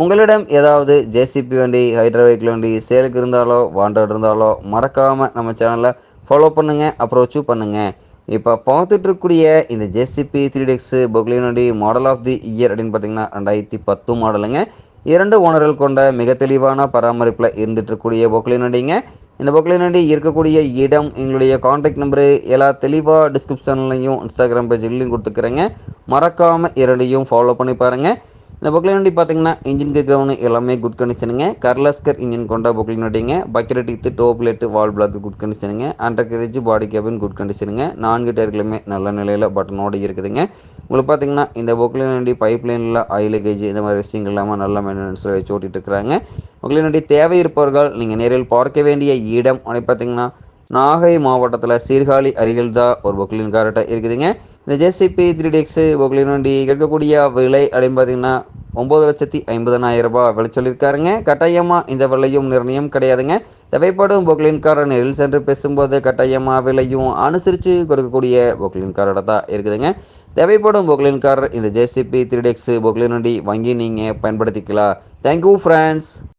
உங்களிடம் ஏதாவது ஜேசிபி வண்டி ஹைட்ரா வெஹிக்கிள் வண்டி சேலுக்கு இருந்தாலோ வாண்டட் இருந்தாலோ மறக்காமல் நம்ம சேனலை ஃபாலோ பண்ணுங்கள் அப்ரோச்சும் பண்ணுங்கள் இப்போ பார்த்துட்ருக்கக்கூடிய இந்த ஜேசிபி த்ரீ டெக்ஸு பொக்லின் வண்டி மாடல் ஆஃப் தி இயர் அப்படின்னு பார்த்தீங்கன்னா ரெண்டாயிரத்தி பத்து மாடலுங்க இரண்டு ஓனர்கள் கொண்ட மிக தெளிவான பராமரிப்பில் இருந்துட்டு பொக்லின் வண்டிங்க. இந்த பொக்லின் வண்டி இருக்கக்கூடிய இடம் எங்களுடைய காண்டாக்ட் நம்பரு எல்லா தெளிவாக டிஸ்கிரிப்ஷன்லையும் இன்ஸ்டாகிராம் பேஜ்லையும் கொடுத்துக்கிறேங்க. மறக்காமல் இரண்டையும் ஃபாலோ பண்ணி பாருங்கள் இந்த பொக்லின் பார்த்தீங்கன்னா இன்ஜின் கிரவுண்ட் எல்லாமே குட் கண்டிஷனுங்க கர்லஸ்கர் இன்ஜின் கொண்ட பொக்லின் வண்டிங்க bucket teeth top light valve block good கண்டிஷனுங்க undercarriage body cabin good கண்டிஷனுங்க நான்கு டயர்களுமே நல்ல நிலையில் பட்டனோடு இருக்குதுங்க. உங்களுக்கு பார்த்தீங்கன்னா இந்த பொக்லைன் வண்டி பைப் லைனில் ஆயில் கேஜ் இந்த மாதிரி விஷயங்கள் இல்லாமல் நல்ல மெயின்டெனன்ஸில் வச்சு ஓட்டிகிட்டு இருக்கிறாங்க. பொக்லின் தேவை இருப்பவர்கள் நீங்கள் நேரில் பார்க்க வேண்டிய இடம் அப்படி பார்த்தீங்கன்னா நாகை மாவட்டத்தில் சீர்காழி அருகில் தான் ஒரு பொக்லின் கார்ட்ட இருக்குதுங்க. இந்த ஜேசிபி த்ரீ டெக்ஸு பொக்லின் வண்டி கேட்கக்கூடிய விலை அப்படின்னு பார்த்தீங்கன்னா ஒம்பது லட்சத்தி ஐம்பதனாயிரம் ரூபாய் விலை சொல்லியிருக்காருங்க. கட்டாயமாக இந்த விலையும் நிர்ணயம் கிடையாதுங்க. தேவைப்படும் பொக்லின் காரை நேரில் சென்று பேசும்போது கட்டாயமாக விலையும் அனுசரித்து கொடுக்கக்கூடிய பொக்லின் காரோட தான் இருக்குதுங்க. தேவைப்படும் பொக்லின் கார் இந்த JCB three D X Poclain வண்டி வாங்கி நீங்கள் பயன்படுத்திக்கலாம். Thank you friends